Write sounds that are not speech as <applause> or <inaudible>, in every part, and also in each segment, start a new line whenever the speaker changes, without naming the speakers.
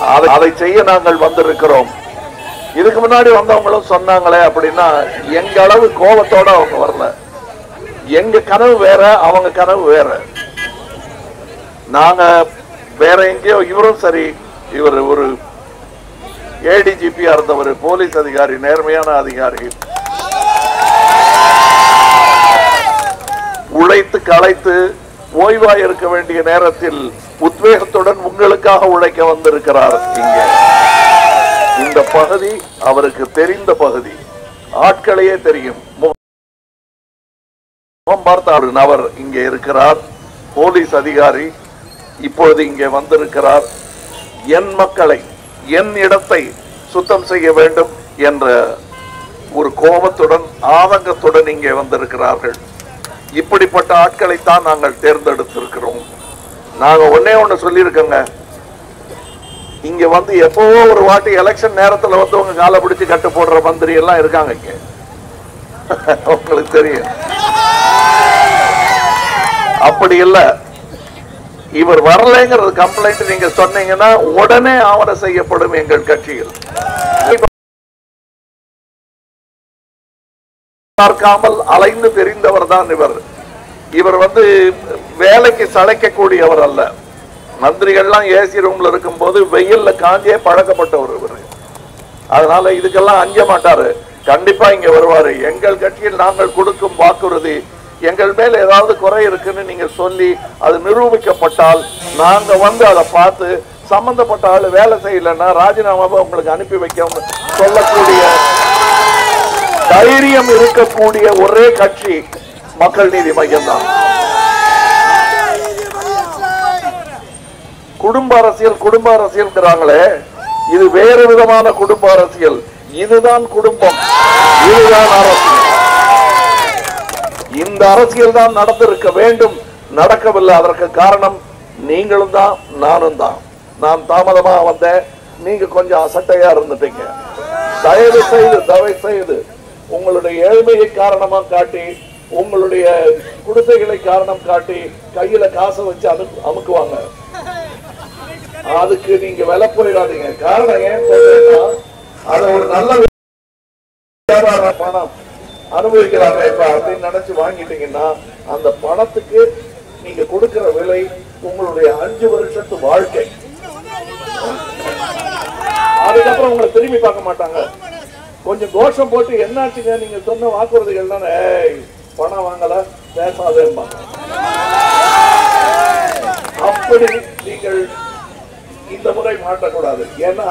அதை- செய்ய நாங்கள் வந்திருக்கிறோம். இதுக்கு முன்னாடி வந்தவங்களும் சொன்னாங்களே அப்படின்னா எங்க அளவு கோபத்தோட அவங்க வரல. எங்க கனவு வேற அவங்க கனவு வேற. நாங்க வேற எங்கேயோ இவரும் சரி இவர் ஒரு ஏடிஜிபியா இருந்தவர் போலீஸ் அதிகாரி நேர்மையான அதிகாரி. உழைத்து களைத்து ஓய்வாய் இருக்க வேண்டிய நேரத்தில் உத்வேகத்துடன் உங்களுக்காக உழைக்க வந்திருக்கிறார் இங்கே. இந்த பகுதி அவருக்கு தெரிந்த பகுதி. ஆட்களையே தெரியும். முகம் பார்த்த ஒரு நபர் இங்கே இருக்கிறார். போலீஸ் அதிகாரி இப்பொழுது இங்கே வந்திருக்கிறார். என் மக்களை என் இடத்தை சுத்தம் செய்ய வேண்டும் என்ற ஒரு கோபத்துடன் ஆதங்கத்துடன் இங்கே வந்திருக்கிறார்கள். இப்படிப்பட்ட ஆட்களைத்தான் நாங்கள் தேர்ந்தெடுத்திருக்கிறோம். நாங்க ஒன்னே ஒன்று சொல்லியிருக்கோங்க. இங்க வந்து எப்பவோ ஒரு வாட்டி எலெக்ஷன் நேரத்தில் வந்து உங்க காலை பிடிச்சி கட்டு போடுற மந்திரி எல்லாம் இருக்காங்க இங்க. <laughs> உங்களுக்கு தெரியும். அப்படி இல்ல. இவர் வரலைங்கிறது கம்ப்ளைண்ட் நீங்க சொன்னீங்கன்னா உடனே ஆவண செய்யப்படும் எங்கள் கட்சியில். பார்க்காமல் அலைந்து தெரிந்தவர் தான் இவர். இவர் வந்து வேலைக்கு சளைக்கக்கூடியவர் அல்ல. மந்திரிகள்லாம் ஏசி ரூம்ல இருக்கும்போது வெயில்ல காஞ்சே பழக்கப்பட்டவர் இவர். அதனால இதுக்கெல்லாம் அஞ்ச மாட்டாரு. கண்டிப்பா இங்க வருவாரு. எங்கள் கட்சியில் நாங்கள் கொடுக்கும் வாக்குறுதி எங்கள் மேல ஏதாவது குறை இருக்குன்னு நீங்க சொல்லி அது நிரூபிக்கப்பட்டால் நாங்க வந்து அதை பார்த்து சம்பந்தப்பட்ட ஆளு வேலை செய்யலைன்னா ராஜினாமாவை உங்களுக்கு அனுப்பி வைக்க சொல்லக்கூடிய தைரியம் இருக்கக்கூடிய ஒரே கட்சி மக்கள் நீதி மையம் தான் குடும்ப அரசியல் குடும்ப அரசியல்ங்கிறாங்களே இது வேறு விதமான குடும்ப அரசியல். இதுதான் குடும்பம். இதுதான் அரசியல் இந்த அரசியல் தான் நடந்திருக்க வேண்டும். நடக்கவில்லை அதற்கு காரணம் நீங்களும் தான் நானும் தான். நான் தாமதமா வந்தேன். நீங்க கொஞ்சம் அசட்டையா இருந்துட்டீங்க. தயவு செய்து தயவு செய்து உங்களுடைய ஏழ்மையை காரணமா காட்டி உங்களுடைய குடிசைகளை காரணம் காட்டி கையில காசை வச்சு அனு அமுக்குவாங்க. அதுக்கு நீங்க விலை போயிடாதீங்க. காரணம் ஏன் அதை ஒரு நல்ல வியாபார பணம் அனுபவிக்கிறாங்க. இப்ப அப்படின்னு நினைச்சு வாங்கிட்டீங்கன்னா அந்த பணத்துக்கு நீங்க கொடுக்கிற விலை உங்களுடைய அஞ்சு வருஷத்து வாழ்க்கை. அதுக்கப்புறம் உங்களை திரும்பி பார்க்க மாட்டாங்க. கொஞ்சம் கோஷம் போட்டு என்னாச்சுங்க? நீங்க சொன்ன வாக்குறுதிகள் தானே ஏய், பணம் வாங்கல பேசாதே அப்படி நீங்கள் இந்த முறை மாட்டக்கூடாது ஏன்னா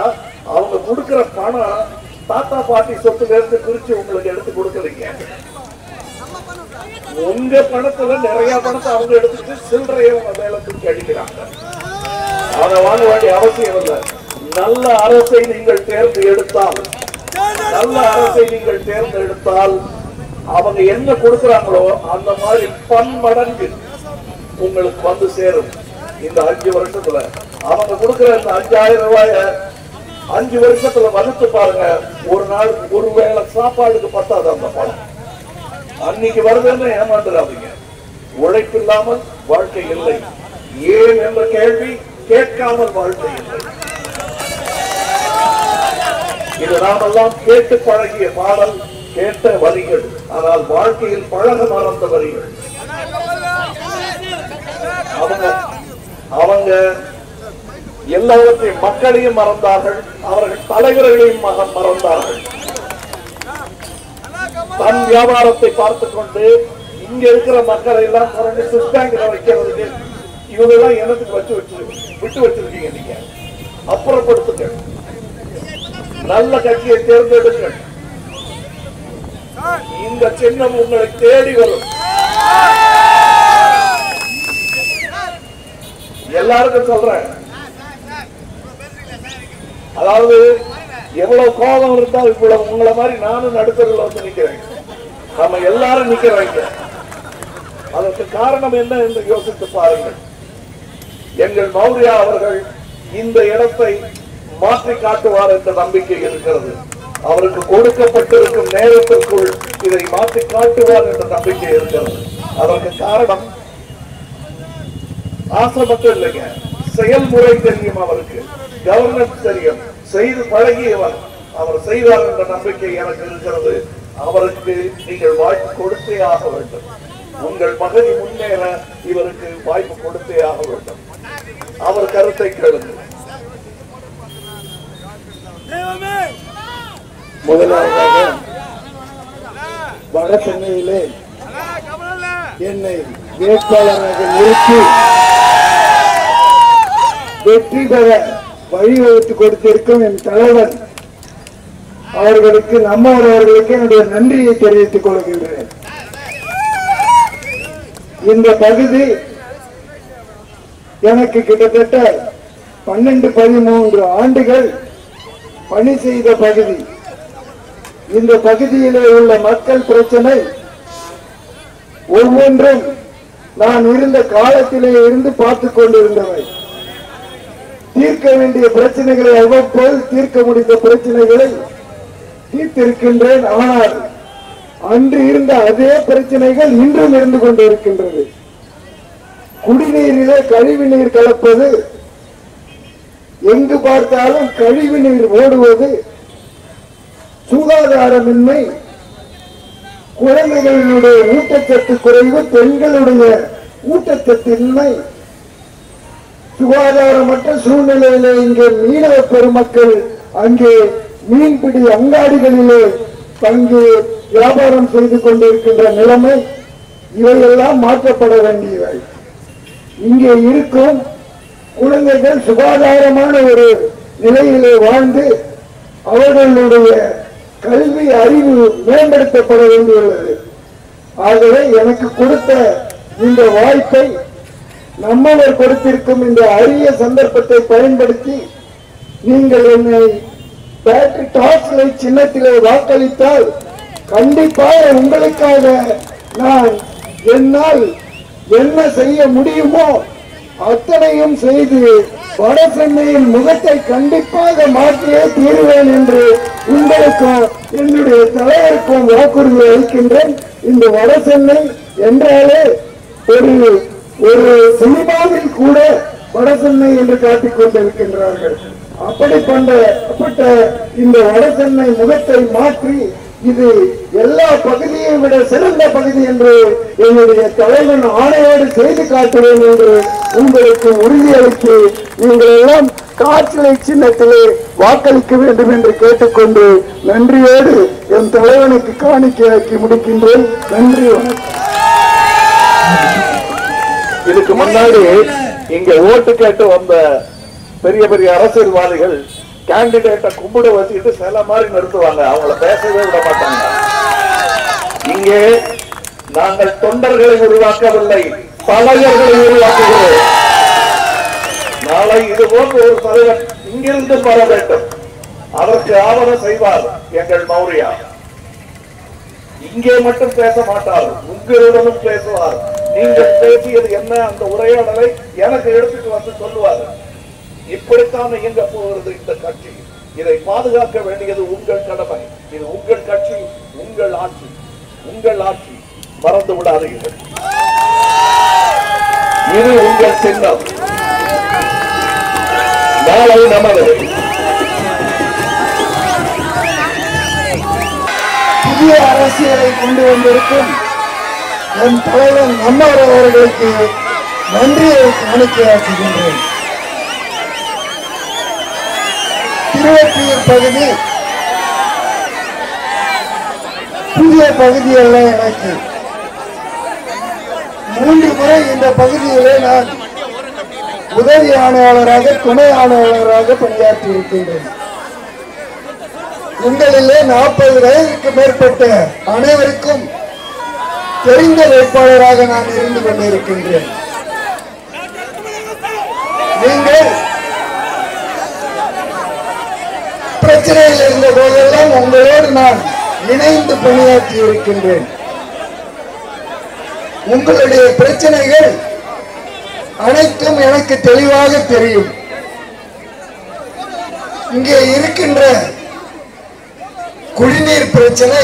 அவங்க கொடுக்கிற பணம் தாத்தா பாட்டி சொத்துல இருந்து பிரிச்சு உங்களுக்கு எடுத்து கொடுக்கறீங்க உங்க பணத்துல நிறைய பணத்தை அவங்க எடுத்துட்டு சில்லறையை உங்க மேல தூக்கி அடிக்கிறாங்க. அதை வாங்க வேண்டிய அவசியம் இல்லை. நல்ல அரசை நீங்கள் தேர்ந்து எடுத்தால் நல்ல அரசை நீங்கள் தேர்ந்தெடுத்தால் அவங்க என்ன கொடுக்கிறாங்களோ அந்த மாதிரி பன்மடங்கு உங்களுக்கு வந்து சேரும். இந்த அஞ்சு வருஷத்துல அவங்க கொடுக்கிற இந்த அஞ்சாயிரம் ரூபாய அஞ்சு வருஷத்துல வகுத்து பாருங்க. ஒரு நாள் ஒரு வேளை சாப்பாடுக்கு பத்தாது அந்த பணம்? அன்னைக்கு வருதுன்னு ஏமாந்துடாதீங்க உழைப்பு இல்லாமல் வாழ்க்கை இல்லை. ஏன் என்ற கேள்வி கேட்காமல் வாழ்க்கை இல்லை. இது நாமெல்லாம் கேட்டு பழகிய பாடல் கேட்ட வரிகள். ஆனால் வாழ்க்கையில் பழக மறந்த வரிகள். அவங்க அவங்க எல்லாவற்றையும் மக்களையும் மறந்தார்கள் அவர்கள் தலைவர்களையும் மறந்தார்கள். தன் வியாபாரத்தை பார்த்துக் கொண்டு இங்க இருக்கிற மக்களை எல்லாம் புரண்டு சுவிஸ் வைக்கிறதுக்கு இவங்க எல்லாம் எனக்கு வச்சு வச்சு விட்டு வச்சிருக்கீங்க நீங்க. அப்புறப்படுத்துங்கள். நல்ல கட்சியை தேர்ந்தெடுங்கள். இந்த சின்னம் உங்களை தேடி வரும். எல்லாருக்கும் சொல்றேன். அதாவது எவ்வளவு கோபம் இருந்தால் இவ்வளவு உங்களை மாதிரி நானும் நடுத்தரில் வந்து நிக்கிறேன். நம்ம எல்லாரும் நிக்கிறோம் அதற்கு காரணம் என்ன என்று யோசித்து பாருங்கள். எங்கள் மௌரியா அவர்கள் இந்த இடத்தை மாற்றி காட்டுவார் என்ற நம்பிக்கை இருக்கிறது. அவருக்கு கொடுக்கப்பட்டிருக்கும் நேரத்திற்குள் இதை மாற்றி காட்டுவார் என்ற நம்பிக்கை இருக்கிறது. அதற்கு காரணம் ஆசை மட்டும் இல்லைங்க. செயல்முறை தெரியும் அவருக்கு. கவர்னன்ஸ் தெரியும். செய்து பழகியவர். அவர் செய்வார் என்ற நம்பிக்கை எனக்கு இருக்கிறது. அவருக்கு நீங்கள் வாய்ப்பு கொடுத்தே ஆக வேண்டும். உங்கள் பகுதி முன்னேற இவருக்கு வாய்ப்பு கொடுத்தே ஆக வேண்டும். அவர் கருத்தை கேளுங்கள்.
முதலாவதாக வட சென்னையிலே என்னை வேட்பாளராக நிறுத்தி வெற்றி பெற வழிவகுத்து கொடுத்திருக்கும் என் தலைவர் அவர்களுக்கு நம்மவர் அவர்களுக்கு என்னுடைய நன்றியை தெரிவித்துக் கொள்கின்றேன். இந்த பகுதி எனக்கு கிட்டத்தட்ட பன்னெண்டு பதிமூன்று ஆண்டுகள் பணி செய்த பகுதி. இந்த பகுதியிலே உள்ள மக்கள் பிரச்சனை ஒவ்வொன்றும் நான் இருந்த காலத்திலே இருந்து பார்த்து கொண்டிருந்தவை. தீர்க்க வேண்டிய பிரச்சனைகளை அவ்வப்போது தீர்க்க முடிந்த பிரச்சனைகளை தீர்த்திருக்கின்றேன். ஆனால் அன்று இருந்த அதே பிரச்சனைகள் இன்றும் இருந்து கொண்டிருக்கின்றது. குடிநீரிலே கழிவு நீர் கலப்பது எங்கு பார்த்தாலும் கழிவு நீர் ஓடுவது சுகாதாரமின்மை குழந்தைகளுடைய ஊட்டச்சத்து குறைவு பெண்களுடைய ஊட்டச்சத்தின்மை சுகாதாரமற்ற சூழ்நிலையிலே இங்கே மீனவ பெருமக்கள் அங்கே மீன்பிடி அங்காடிகளிலே தங்கி வியாபாரம் செய்து கொண்டிருக்கின்ற நிலைமை இவையெல்லாம் மாற்றப்பட வேண்டியவை இங்கே இருக்கும் குழந்தைகள் சுகாதாரமான ஒரு நிலையிலே வாழ்ந்து அவர்களுடைய கல்வி அறிவு மேம்படுத்தப்பட வேண்டியுள்ளது. ஆகவே எனக்கு கொடுத்த இந்த வாய்ப்பை நம்மவர் கொடுத்திருக்கும் இந்த அரிய சந்தர்ப்பத்தை பயன்படுத்தி நீங்கள் என்னை பேட்டரி டாஸ் லைட் சின்னத்திலே வாக்களித்தால் கண்டிப்பாக உங்களுக்காக நான் என்னால் என்ன செய்ய முடியுமோ அத்தனையும் செய்து வட சென்னையின் முகத்தை கண்டிப்பாக மாற்றியே தீருவேன் என்று உங்களுக்கும் என்னுடைய தலைவருக்கும் வாக்குறுதி அளிக்கின்றேன். இந்த வட சென்னை என்றாலே ஒரு ஒரு சினிமாவில் கூட வட சென்னை என்று காட்டிக் கொண்டிருக்கின்றார்கள். அப்படிப்பட்ட அப்பட்ட இந்த வட சென்னை முகத்தை மாற்றி இது எல்லா பகுதியை விட சிறந்த பகுதி என்று என்னுடைய தலைவன் ஆணையோடு செய்து காட்டுவேன் என்று உங்களுக்கு உறுதியளித்து நீங்கள் எல்லாம் காற்றலை சின்னத்திலே வாக்களிக்க வேண்டும் என்று கேட்டுக்கொண்டு நன்றியோடு என் தலைவனுக்கு காணிக்கையாக்கி முடிக்கின்றேன். நன்றி
இதுக்கு முன்னாடி இங்க ஓட்டு கேட்டு வந்த பெரிய பெரிய அரசியல்வாதிகள் கேண்டிடேட்டை கும்பிட வச்சுக்கிட்டு சில மாதிரி நிறுத்துவாங்க. அவங்கள பேசவே விட மாட்டாங்க. இங்கே நாங்கள் தொண்டர்களை உருவாக்கவில்லை. தலைவர்களை உருவாக்குகிறோம். நாளை இது போன்ற ஒரு தலைவர் இங்கிருந்து வர வேண்டும். அதற்கு ஆவணம் செய்வார் எங்கள் மௌரியா. இங்கே மட்டும் பேச மாட்டார். உங்களுடனும் பேசுவார். நீங்கள் பேசியது என்ன? அந்த உரையாடலை எனக்கு எடுத்துட்டு வந்து சொல்லுவார். இப்படித்தான் இயங்க போகிறது இந்த கட்சி. இதை பாதுகாக்க வேண்டியது உங்கள் கடமை. இது உங்கள் கட்சி உங்கள் ஆட்சி உங்கள் ஆட்சி. மறந்து விடாதீர்கள். இது உங்கள் சின்னம். நாளை நமது
புதிய அரசியலை கொண்டு வந்திருக்கும் என் தலைவன் நம்மவர் அவர்களுக்கு நன்றியை காணிக்கையாக்குகின்றேன். திருவற்றியூர் பகுதி புதிய பகுதி அல்ல எனக்கு. மூன்று முறை இந்த பகுதியிலே நான் உதவி ஆணையாளராக துணை ஆணையாளராக பணியாற்றி இருக்கின்றேன். உங்களிலே நாற்பது வயதுக்கு மேற்பட்ட அனைவருக்கும் தெரிந்த வேட்பாளராக நான் இருந்து கொண்டிருக்கின்றேன். நீங்கள் பிரச்சனையில் இருந்த போதெல்லாம் உங்களோடு நான் இணைந்து பணியாற்றி இருக்கின்றேன். உங்களுடைய பிரச்சனைகள் அனைத்தும் எனக்கு தெளிவாக தெரியும். இங்கே இருக்கின்ற குடிநீர் பிரச்சனை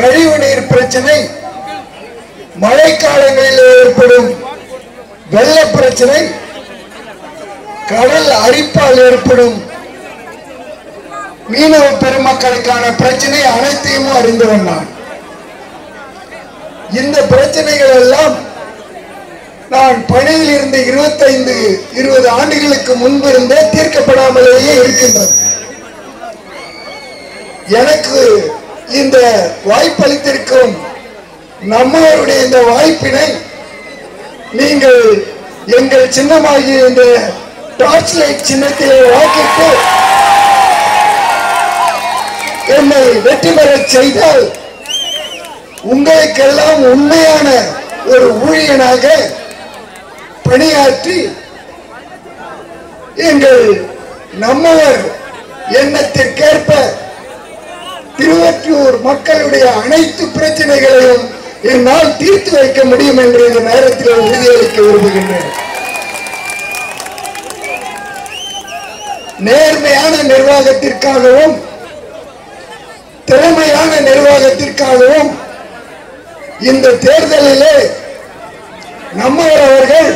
கழிவு நீர் பிரச்சனை மழைக்காலங்களில் ஏற்படும் வெள்ள பிரச்சனை கடல் அரிப்பால் ஏற்படும். மீனவ பெருமக்களுக்கான பிரச்சனை அனைத்தையும் அறிந்தவன் நான் இந்த பிரச்சனைகள் எல்லாம் நான் பணியில் இருந்த இருபத்தைந்து இருபது ஆண்டுகளுக்கு முன்பு இருந்தே தீர்க்கப்படாமலேயே இருக்கின்றது. எனக்கு இந்த வாய்ப்பளித்திருக்கும் நம்மளுடைய இந்த வாய்ப்பினை நீங்கள் எங்கள் சின்னமாகிய இந்த டார்ச் லைட் சின்னத்தை வாக்கிட்டு என்னை வெற்றி பெறச் செய்தால் உங்களுக்கெல்லாம் உண்மையான ஒரு ஊழியனாக பணியாற்றி எங்கள் நம்மவர் எண்ணத்திற்கேற்ப திருவற்றூர் மக்களுடைய அனைத்து பிரச்சனைகளையும் என்னால் தீர்த்து வைக்க முடியும் என்று இந்த நேரத்தில் உறுதியளிக்க விரும்புகின்றேன். நேர்மையான நிர்வாகத்திற்காகவும் திறமையான நிர்வாகத்திற்காகவும் இந்த தேர்தலிலே நம்மவர் அவர்கள்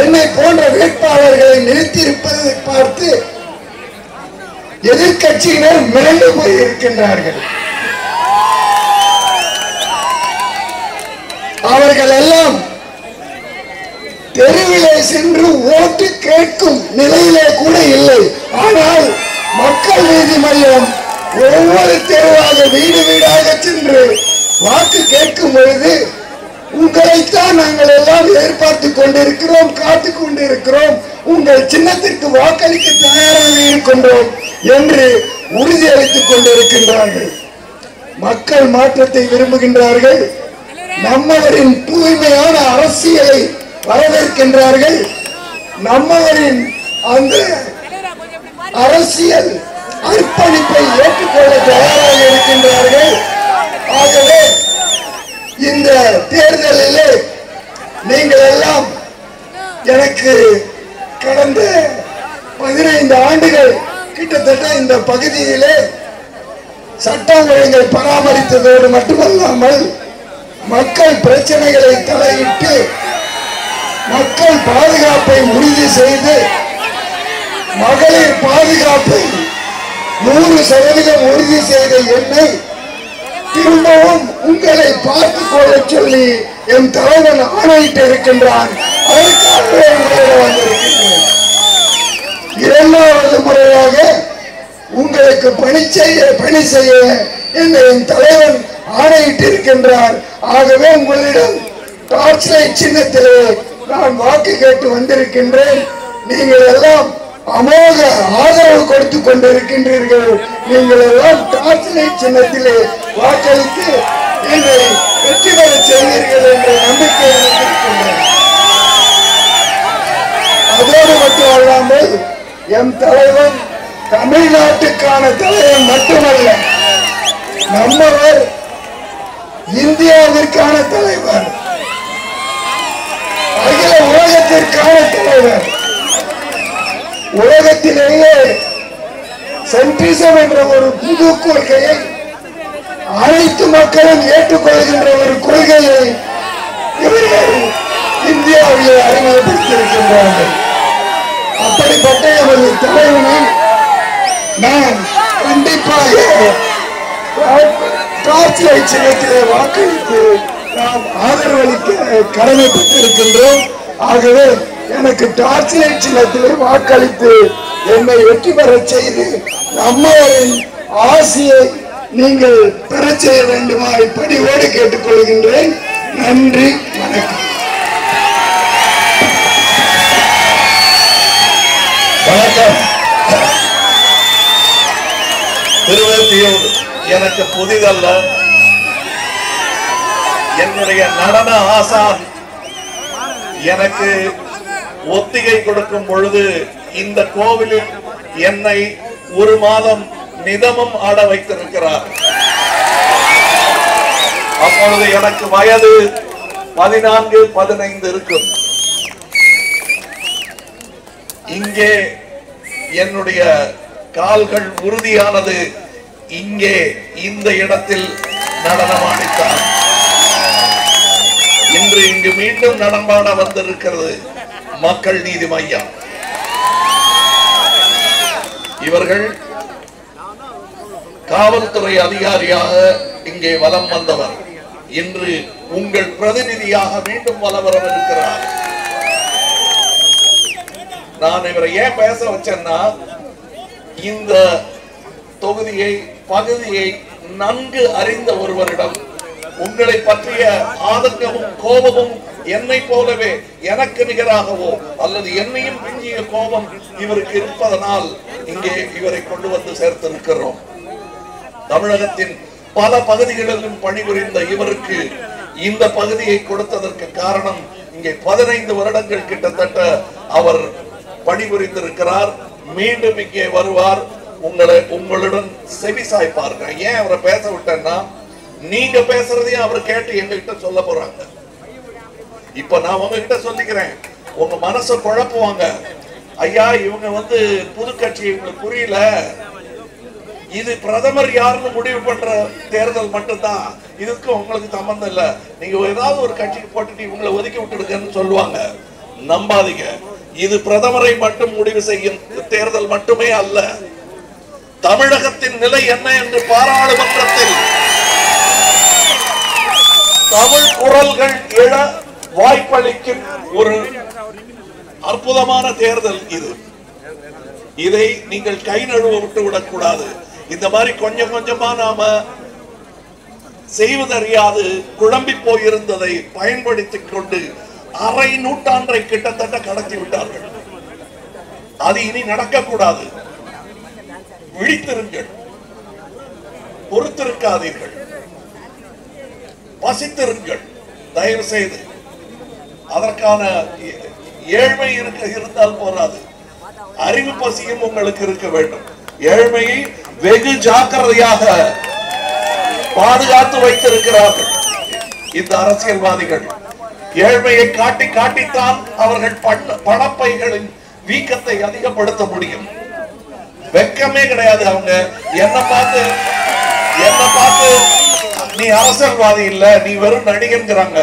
என்னை போன்ற வேட்பாளர்களை நிறுத்தியிருப்பதை பார்த்து எதிர்க்கட்சியினர் மிரண்டு போயிருக்கின்றார்கள். அவர்கள் எல்லாம் தெருவிலே சென்று ஓட்டு கேட்கும் நிலையிலே கூட இல்லை. ஆனால் மக்கள் நீதி மையம் ஒவ்வொரு தெருவாக வீடு வீடாக சென்று வாக்கு கேட்கும் பொழுது உங்களைத்தான் நாங்கள் எல்லாம் எதிர்பார்த்து கொண்டிருக்கிறோம் காத்து கொண்டிருக்கிறோம். உங்கள் சின்னத்திற்கு வாக்களிக்க தயாராக இருக்கின்றோம் என்று உறுதியளித்துக் கொண்டிருக்கின்றார்கள். மக்கள் மாற்றத்தை விரும்புகின்றார்கள். நம்மவரின் தூய்மையான அரசியலை வரவேற்கின்றார்கள். நம்மவரின் அந்த அரசியல் அர்ப்பணிப்பை ஏற்றுக்கொள்ள தயாராக இருக்கின்றார்கள். ஆகவே இந்த தேர்தலிலே நீங்கள் எல்லாம் எனக்கு கடந்த பதினைந்து ஆண்டுகள் கிட்டத்தட்ட இந்த பகுதியிலே சட்டம் ஒழுங்கை பராமரித்ததோடு மட்டுமல்லாமல் மக்கள் பிரச்சனைகளை தலையிட்டு மக்கள் பாதுகாப்பை உறுதி செய்து மகளிர் பாதுகாப்பை நூறு சதவீதம் உறுதி செய்த என்னை திரும்பவும் உங்களை பார்த்துக் கொள்ள சொல்லி என் தலைவன் ஆணையிட்டு இருக்கின்றான். அதற்காகவே உங்களிடம் வந்திருக்கின்றேன். இரண்டாவது முறையாக உங்களுக்கு பணி செய்ய பணி செய்ய என்னை என் தலைவன் ஆணையிட்டு இருக்கின்றார். ஆகவே உங்களிடம் டார்ச் லைட் சின்னத்திலே நான் வாக்கு கேட்டு வந்திருக்கின்றேன். நீங்கள் எல்லாம் அமோக ஆதரவு கொடுத்து கொண்டிருக்கின்றீர்கள். நீங்கள் எல்லாம் டார்ச் சின்னத்திலே வாக்களித்து என்னை வெற்றி பெற செய்வீர்கள் என்ற நம்பிக்கை எனக்கு அதோடு மட்டும் அல்லாமல் எம் தலைவன் தமிழ்நாட்டுக்கான தலைவன் மட்டுமல்ல நம்மவர் இந்தியாவிற்கான தலைவர். உலகத்திற்கான தலைவர் உலகத்திலேயே சென்ட்ரிசம் என்ற ஒரு புது கொள்கையை அனைத்து மக்களும் ஏற்றுக்கொள்கின்ற ஒரு கொள்கையை இவர்கள் இந்தியாவிலே அறிமுகப்படுத்தியிருக்கின்றார்கள். அப்படிப்பட்ட எமது தலைவனை நான் கண்டிப்பாக டார்ச் லைட் சின்னத்திலே வாக்களித்து நாம் ஆதரவளிக்க கடமைப்பட்டிருக்கின்றோம். ஆகவே எனக்கு டார்ச் லைட் சின்னத்திலே வாக்களித்து என்னை வெற்றி பெறச் செய்து நம்மவரின் ஆசையை நீங்கள் பெற செய்ய வேண்டுமா இப்படியோடு கேட்டுக்கொள்கின்றேன் நன்றி வணக்கம்.
வணக்கம். திருவத்தியூர் எனக்கு புதிதல்ல. என்னுடைய நடன ஆசான் எனக்கு ஒத்திகை கொடுக்கும் பொழுது இந்த கோவிலில் என்னை ஒரு மாதம் நிதமும் ஆட வைத்திருக்கிறார். அப்பொழுது எனக்கு வயது பதினான்கு பதினைந்து இருக்கும். இங்கே என்னுடைய கால்கள் உறுதியானது இங்கே இந்த இடத்தில் நடனமாடித்தான். இன்று மீண்டும் நடமாட வந்திருக்கிறது மக்கள் நீதி மையம். இவர்கள் காவல்துறை அதிகாரியாக இங்கே வலம் வந்தவர். இன்று உங்கள் பிரதிநிதியாக மீண்டும் வலம் வரவிருக்கிறார். நான் இவரை ஏன் பேச வச்சேன்னா இந்த தொகுதியை பகுதியை நன்கு அறிந்த ஒருவரிடம் உங்களை பற்றிய ஆதங்கமும் கோபமும் என்னை போலவே எனக்கு நிகராகவோ அல்லது என்னையும் மிஞ்சிய கோபம் இவருக்கு இருப்பதனால் இங்கே இவரை கொண்டு வந்து சேர்த்திருக்கிறோம் தமிழகத்தின் பல பகுதிகளிலும் பணிபுரிந்த இவருக்கு இந்த பகுதியை கொடுத்ததற்கு காரணம் இங்கே பதினைந்து வருடங்கள் கிட்டத்தட்ட அவர் பணிபுரிந்திருக்கிறார். மீண்டும் இங்கே வருவார். உங்களை உங்களுடன் செவி சாய்ப்பார்கள் ஏன் அவரை பேச விட்டேன்னா நீங்க பேசுறதையும் அவர் கேட்டு எங்ககிட்ட சொல்ல போறாங்க. இப்ப நான் உங்ககிட்ட சொல்லிக்கிறேன். உங்க மனசை குழப்புவாங்க. ஐயா இவங்க வந்து புது கட்சி இவங்களுக்கு புரியல. இது பிரதமர் யாருன்னு முடிவு பண்ற தேர்தல் மட்டும்தான். இதுக்கு உங்களுக்கு சம்பந்தம் இல்ல. நீங்க ஏதாவது ஒரு கட்சிக்கு போட்டுட்டு இவங்களை ஒதுக்கி விட்டுடுங்கன்னு சொல்லுவாங்க. நம்பாதீங்க. இது பிரதமரை மட்டும் முடிவு செய்யும் தேர்தல் மட்டுமே அல்ல. தமிழகத்தின் நிலை என்ன என்று பாராளுமன்றத்தில் தமிழ் குரல்கள் எழ வாய்ப்பளிக்கும் ஒரு அற்புதமான தேர்தல் இது. இதை நீங்கள் கை நழுவ விட்டு விடக்கூடாது. இந்த மாதிரி கொஞ்சம் கொஞ்சமா நாம செய்வதறியாது குழம்பி போயிருந்ததை பயன்படுத்திக் கொண்டு அரை நூற்றாண்டை கிட்டத்தட்ட கடத்தி விட்டார்கள். அது இனி நடக்கக்கூடாது. விழித்திருங்கள். பொறுத்திருக்காதீர்கள். பசித்திருங்கள் தயவு செய்து அதற்கான ஏ- ஏழ்மை இருக்க இருந்தால் போராது அறிவு பசியும் உங்களுக்கு இருக்க வேண்டும். ஏழ்மையை வெகு ஜாக்கிரதையாக பாதுகாத்து வைத்திருக்கிறார்கள் இந்த அரசியல்வாதிகள். ஏழ்மையை காட்டி காட்டித்தான் அவர்கள் பணப்பைகளின் வீக்கத்தை அதிகப்படுத்த முடியும். வெக்கமே கிடையாது அவங்க. என்ன பார்த்து என்ன பார்த்து நீ அரசியல்வாதி இல்ல நீ வெறும் நடிகன்கிறாங்க.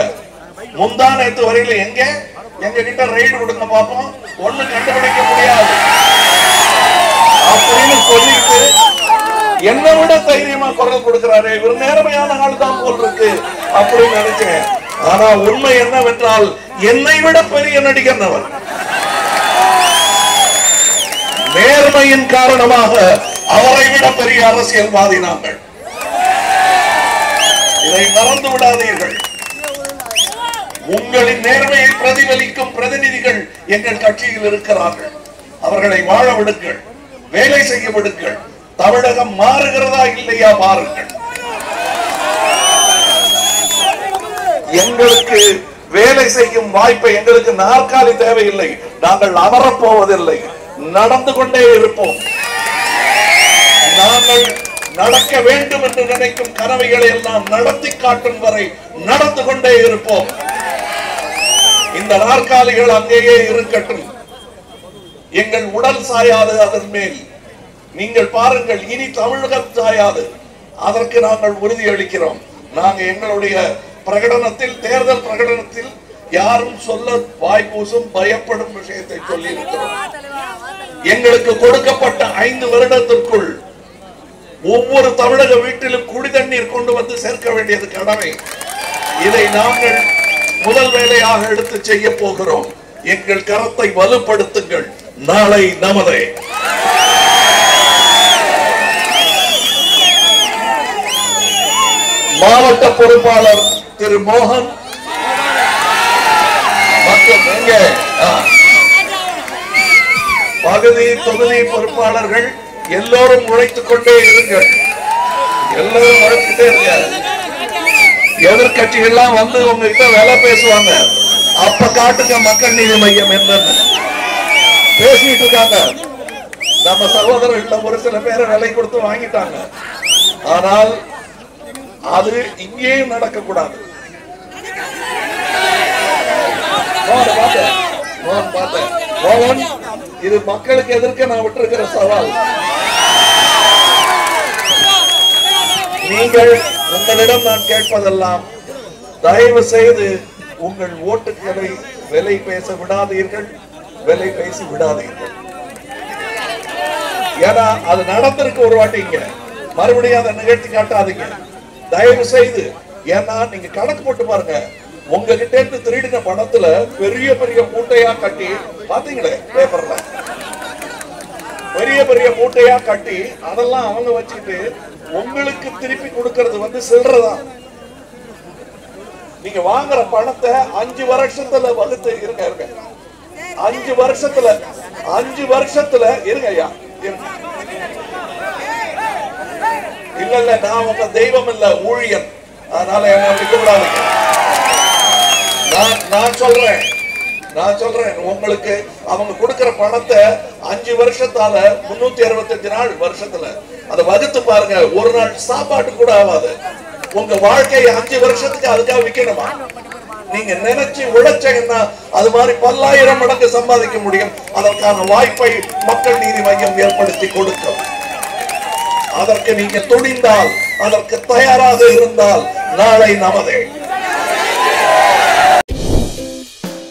முந்தா நேத்து வரையில எங்க? எங்க கிட்ட ரைடு கொடுங்க பார்ப்போம் ஒண்ணு கண்டுபிடிக்க முடியாது. அப்படின்னு சொல்லிட்டு என்னை விட தைரியமா குரல் கொடுக்கிறாரு இவர் நேர்மையான ஆள் தான் போல் இருக்கு அப்படின்னு நினைச்சேன் ஆனா உண்மை என்னவென்றால் என்னை விட பெரிய நடிகர் அவர். நேர்மையின் காரணமாக அவரை விட பெரிய அரசியல்வாதி நாங்கள். இதை மறந்து விடாதீர்கள். உங்களின் நேர்மையை பிரதிபலிக்கும் பிரதிநிதிகள் எங்கள் கட்சியில் இருக்கிறார்கள். அவர்களை வாழ விடுங்கள் வேலை செய்ய விடுங்கள். தமிழகம் மாறுகிறதா இல்லையா மாறுங்கள் எங்களுக்கு வேலை செய்யும் வாய்ப்பை எங்களுக்கு நாற்காலி தேவையில்லை. நாங்கள் அமரப் போவதில்லை. நடந்து கொண்டே இருப்போம். நாங்கள் நடக்க வேண்டும் என்று நினைக்கும் கனவைகளை எல்லாம் நடத்தி காட்டும் வரை நடந்து கொண்டே இருப்போம். இந்த நாற்காலிகள் அங்கேயே இருக்கட்டும். எங்கள் உடல் சாயாது அதன் மேல். நீங்கள் பாருங்கள் இனி தமிழகம் சாயாது. அதற்கு நாங்கள் உறுதி அளிக்கிறோம். நாங்க எங்களுடைய பிரகடனத்தில் தேர்தல் பிரகடனத்தில் யாரும் சொல்ல வாய்ப்பூசும் பயப்படும் விஷயத்தை சொல்லி இருக்கிறோம் எங்களுக்கு கொடுக்கப்பட்ட ஐந்து வருடத்திற்குள் ஒவ்வொரு தமிழக வீட்டிலும் குடி தண்ணீர் கொண்டு வந்து சேர்க்க வேண்டியது கடமை. இதை நாங்கள் முதல் வேலையாக எடுத்து செய்ய போகிறோம். எங்கள் கரத்தை வலுப்படுத்துங்கள். நாளை நமதே. மாவட்ட பொறுப்பாளர் திரு மோகன் மற்றும் பகுதி தொகுதி பொறுப்பாளர்கள் எல்லோரும் உழைத்துக் கொண்டே இருங்கள். எல்லோரும் உழைத்துட்டே இருங்க எதிர்கட்சிகள்லாம் வந்து உங்ககிட்ட வேலை பேசுவாங்க. அப்ப காட்டுங்க மக்கள் நீதி மையம் என்னன்னு. பேசிட்டு இருக்காங்க. நம்ம சகோதரர்கள ஒரு சில பேரை விலை கொடுத்து வாங்கிட்டாங்க. ஆனால் அது இங்கேயும் நடக்கக்கூடாது. மோகன் பார்த்தேன். இது மக்களுக்கு எதிர்க்க நான் விட்டிருக்கிற சவால். நீங்கள் உங்களிடம் நான் கேட்பதெல்லாம் தயவு செய்து உங்கள் ஓட்டுகளை விலை பேச விடாதீர்கள். விலை பேசி விடாதீர்கள். ஏன்னா அது நடந்திருக்கு ஒரு வாட்டிங்க மறுபடியும் அதை நிகழ்த்தி காட்டாதீங்க. தயவு செய்து ஏன்னா நீங்க கணக்கு போட்டு பாருங்க. உங்ககிட்ட இருந்து திருடின பணத்துல பெரிய பெரிய மூட்டையா கட்டி பாத்தீங்களே பேப்பர்ல பெரிய பெரிய மூட்டையா கட்டி அதெல்லாம் அவங்க வச்சுட்டு உங்களுக்கு திருப்பி கொடுக்கறது வந்து சில்லறதான் நீங்க வாங்குற பணத்தை அஞ்சு வருஷத்துல வகுத்து இருங்க இருங்க. அஞ்சு வருஷத்துல அஞ்சு வருஷத்துல இருங்க ஐயா இல்ல இல்ல நான் உங்க தெய்வம் இல்ல ஊழியன். அதனால என்ன அப்படி நான் நான் சொல்றேன். நான் சொல்றேன் உங்களுக்கு அவங்க கொடுக்கிற பணத்தை அஞ்சு வருஷத்தால முன்னூத்தி அறுபத்தஞ்சு நாள் வருஷத்துல. அதை வகுத்து பாருங்க ஒரு நாள் சாப்பாட்டு கூட ஆகாது. உங்க வாழ்க்கையை அஞ்சு வருஷத்துக்கு அதுக்காக விக்கணுமா? நீங்க நினைச்சு உழைச்சீங்கன்னா அது மாதிரி பல்லாயிரம் மடங்கு சம்பாதிக்க முடியும். அதற்கான வாய்ப்பை மக்கள் நீதி மையம் ஏற்படுத்தி கொடுக்கும். அதற்கு நீங்க துணிந்தால் அதற்கு தயாராக இருந்தால் நாளை நமதே.